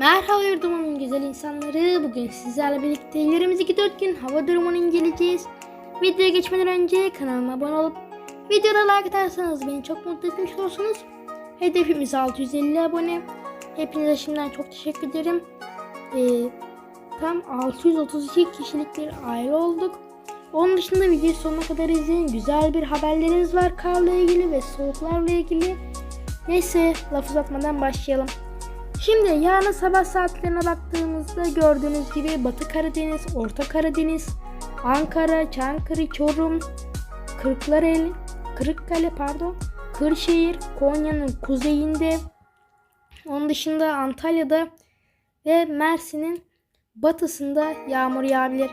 Merhaba yurdumun güzel insanları. Bugün sizlerle birlikte 22 gün hava durumunu inceleyeceğiz. Videoya geçmeden önce kanalıma abone olup videoda like atarsanız beni çok mutlu etmiş olursunuz. Hedefimiz 650 abone. Hepinize şimdiden çok teşekkür ederim. Ee, tam 632 kişilik bir aile olduk. Onun dışında videoyu sonuna kadar izleyin. Güzel bir haberlerimiz var karla ilgili ve soğuklarla ilgili. Neyse laf uzatmadan başlayalım. Şimdi yarın sabah saatlerine baktığımızda gördüğünüz gibi Batı Karadeniz, Orta Karadeniz, Ankara, Çankırı, Çorum, Kırklareli, Kırıkkale pardon, Kırşehir, Konya'nın kuzeyinde, onun dışında Antalya'da ve Mersin'in batısında yağmur yağabilir.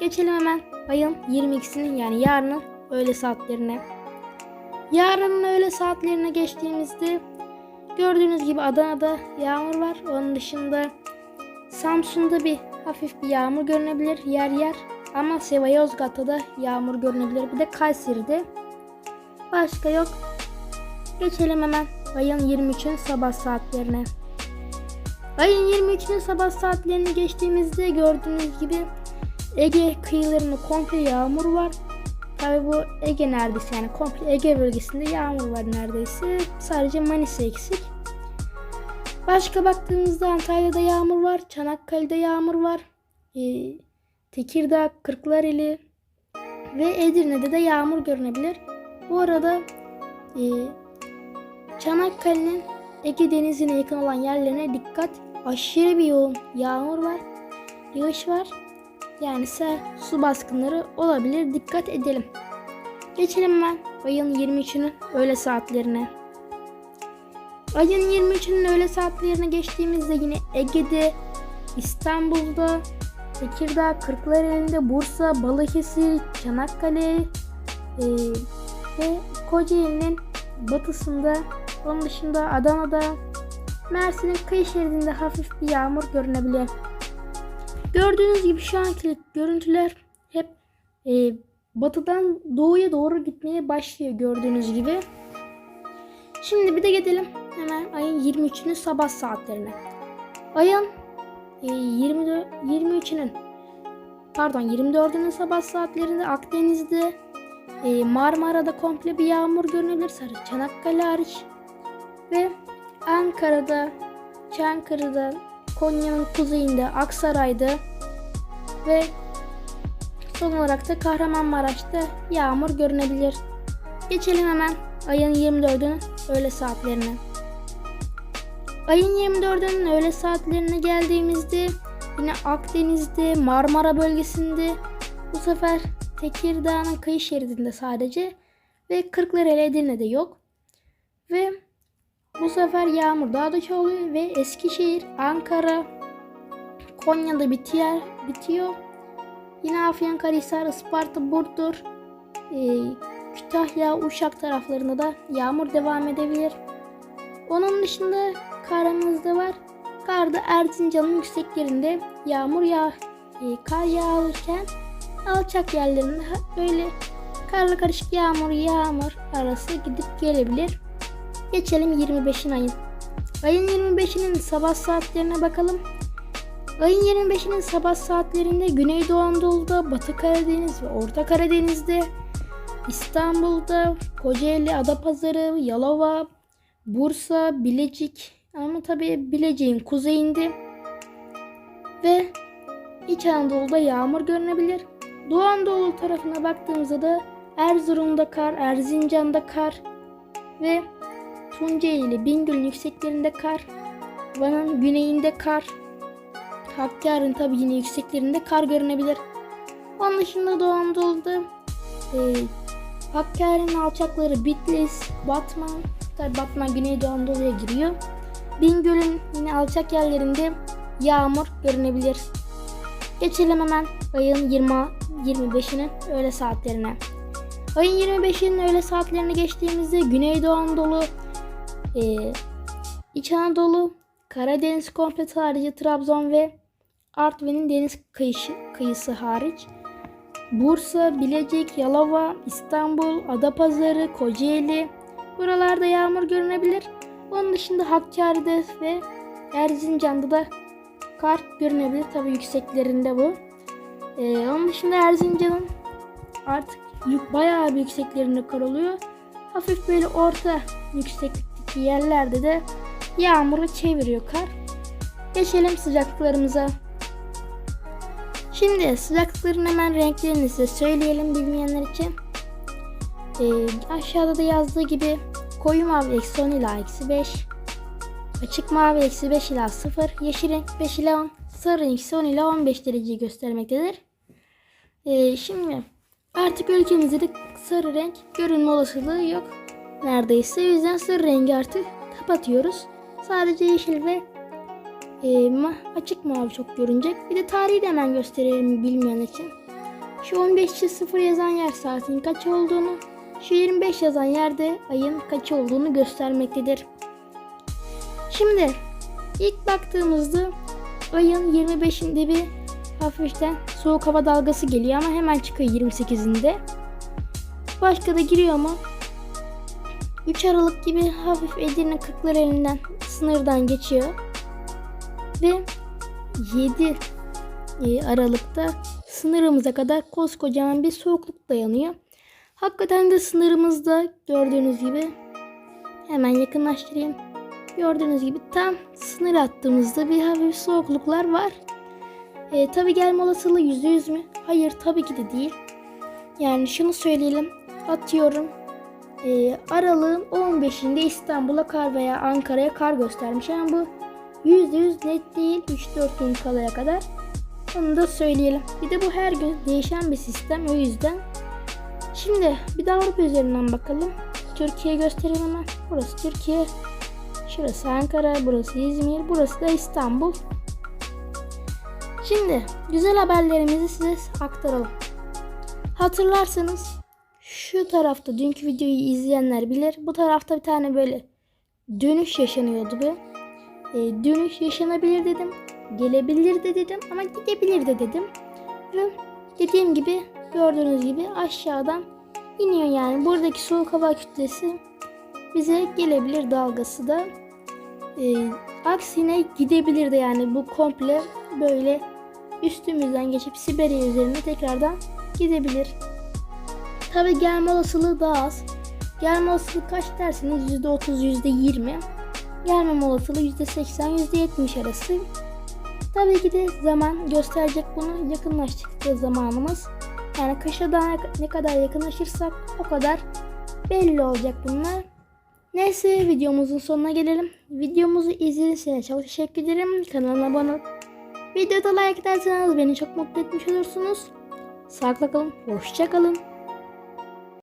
Geçelim hemen ayın 22'sinin yani yarının öğle saatlerine. Yarının öğle saatlerine geçtiğimizde Gördüğünüz gibi Adana'da yağmur var. Onun dışında Samsun'da bir hafif bir yağmur görünebilir yer yer. Amasya ve Yozgat'ta da yağmur görünebilir. Bir de Kayseri'de. Başka yok. Geçelim hemen ayın 23'ün sabah saatlerine. Ayın 23'ünün sabah saatlerini geçtiğimizde gördüğünüz gibi Ege kıyılarında komple yağmur var. Tabi bu Ege neredeyse yani komple Ege bölgesinde yağmur var neredeyse. Sadece Manisa eksik. Başka baktığımızda Antalya'da yağmur var. Çanakkale'de yağmur var. Ee, Tekirdağ, Kırklareli ve Edirne'de de yağmur görünebilir. Bu arada e, Çanakkale'nin Ege Denizi'ne yakın olan yerlerine dikkat. Aşırı bir yoğun yağmur var. Yağış var. Yani sel, su baskınları olabilir. Dikkat edelim. Geçelim hemen ayın 23'ünün öğle saatlerine. Ayın 23'ünün öğle saatlerine geçtiğimizde yine Ege'de, İstanbul'da, Tekirdağ, Kırklareli'nde, Bursa, Balıkesir, Çanakkale e, ve Kocaeli'nin batısında, onun dışında Adana'da, Mersin'in kıyı şeridinde hafif bir yağmur görünebilir. Gördüğünüz gibi şu anki görüntüler hep e, batıdan doğuya doğru gitmeye başlıyor gördüğünüz gibi. Şimdi bir de gidelim hemen ayın 23'ünün sabah saatlerine. Ayın e, 24, 23'ünün pardon 24'ünün sabah saatlerinde Akdeniz'de e, Marmara'da komple bir yağmur görünebilir. Sadece Çanakkale hariç. Ve Ankara'da, Çankırı'da, Konya'nın kuzeyinde, Aksaray'da ve son olarak da Kahramanmaraş'ta yağmur görünebilir. Geçelim hemen ayın 24'ünün öğle saatlerine. Ayın 24'ünün öğle saatlerine geldiğimizde yine Akdeniz'de, Marmara bölgesinde bu sefer Tekirdağ'ın kıyı şeridinde sadece ve Kırklareli Edirne'de yok. Ve bu sefer yağmur daha da çoğalıyor ve Eskişehir, Ankara, Konya'da bitiyor. bitiyor. Yine Afyonkarahisar, Isparta, Burdur, e, Kütahya, Uşak taraflarında da yağmur devam edebilir. Onun dışında karımız da var. Karda Erzincan'ın yükseklerinde yağmur yağ, e, kar yağarken alçak yerlerinde böyle karla karışık yağmur yağmur arası gidip gelebilir. Geçelim 25'in ayın. Ayın 25'inin sabah saatlerine bakalım. Ayın 25'inin sabah saatlerinde Güneydoğu Anadolu'da, Batı Karadeniz ve Orta Karadeniz'de, İstanbul'da, Kocaeli, Adapazarı, Yalova, Bursa, Bilecik ama tabii Bilecik'in kuzeyinde ve İç Anadolu'da yağmur görünebilir. Doğu Anadolu tarafına baktığımızda da Erzurum'da kar, Erzincan'da kar ve Tunceli, Bingöl'ün yükseklerinde kar, Van'ın güneyinde kar, Hakkari'nin tabi yine yükseklerinde kar görünebilir. Onun dışında Doğu Anadolu'da e, Hakkari'nin alçakları Bitlis, Batman, tabi Batman Güneydoğu Anadolu'ya giriyor. Bingöl'ün yine alçak yerlerinde yağmur görünebilir. Geçelim hemen ayın 20 25'inin öğle saatlerine. Ayın 25'inin öğle saatlerine geçtiğimizde Güneydoğu Anadolu, ee, İç Anadolu, Karadeniz komple harici Trabzon ve Artvin'in deniz kıyısı, kıyısı hariç Bursa, Bilecik, Yalova, İstanbul, Adapazarı, Kocaeli buralarda yağmur görünebilir. Onun dışında Hakkari'de ve Erzincan'da da kar görünebilir. Tabii yükseklerinde bu. Ee, onun dışında Erzincan'ın artık yük, bayağı bir yükseklerinde kar oluyor. Hafif böyle orta yükseklikteki yerlerde de yağmuru çeviriyor kar. Geçelim sıcaklıklarımıza. Şimdi sıcaklıkların hemen renklerini size söyleyelim bilmeyenler için. Ee, aşağıda da yazdığı gibi koyu mavi eksi 10 ila eksi 5. Açık mavi eksi 5 ila 0. Yeşil renk 5 ila 10. Sarı renk ise 10 ila 15 dereceyi göstermektedir. Ee, şimdi artık ülkemizde de sarı renk görünme olasılığı yok. Neredeyse. O yüzden sarı rengi artık kapatıyoruz. Sadece yeşil ve e, açık mavi çok görünecek. Bir de tarihi de hemen gösterelim bilmeyen için. Şu 15.0 yazan yer saatin kaç olduğunu, şu 25 yazan yerde ayın kaç olduğunu göstermektedir. Şimdi ilk baktığımızda ayın 25'inde bir hafiften soğuk hava dalgası geliyor ama hemen çıkıyor 28'inde. Başka da giriyor ama 3 Aralık gibi hafif Edirne elinden sınırdan geçiyor. Ve 7 e, Aralık'ta sınırımıza kadar koskocaman bir soğukluk dayanıyor. Hakikaten de sınırımızda gördüğünüz gibi hemen yakınlaştırayım. Gördüğünüz gibi tam sınır attığımızda bir hafif soğukluklar var. E, tabi gelme olasılığı %100 mü? Hayır tabii ki de değil. Yani şunu söyleyelim. Atıyorum e, aralığın 15'inde İstanbul'a kar veya Ankara'ya kar göstermiş. Yani bu %100 net değil 3-4 gün kalaya kadar. Onu da söyleyelim. Bir de bu her gün değişen bir sistem o yüzden. Şimdi bir de Avrupa üzerinden bakalım. Türkiye gösterelim hemen. Burası Türkiye. Şurası Ankara, burası İzmir, burası da İstanbul. Şimdi güzel haberlerimizi size aktaralım. Hatırlarsanız şu tarafta dünkü videoyu izleyenler bilir. Bu tarafta bir tane böyle dönüş yaşanıyordu bu. E, dönüş yaşanabilir dedim. Gelebilir de dedim ama gidebilir de dedim. Ve dediğim gibi gördüğünüz gibi aşağıdan iniyor yani. Buradaki soğuk hava kütlesi bize gelebilir dalgası da. E, aksine gidebilir de yani bu komple böyle üstümüzden geçip Sibirya üzerine tekrardan gidebilir. Tabi gelme olasılığı daha az. Gelme olasılığı kaç derseniz %30 %20. Gelmeme olasılığı %80 %70 arası. Tabii ki de zaman gösterecek bunu yakınlaştıkça zamanımız. Yani kışa daha ne kadar yakınlaşırsak o kadar belli olacak bunlar. Neyse videomuzun sonuna gelelim. Videomuzu izlediğiniz için çok teşekkür ederim. Kanalıma abone olup videoda like ederseniz beni çok mutlu etmiş olursunuz. Sağlıkla kalın. Hoşça kalın.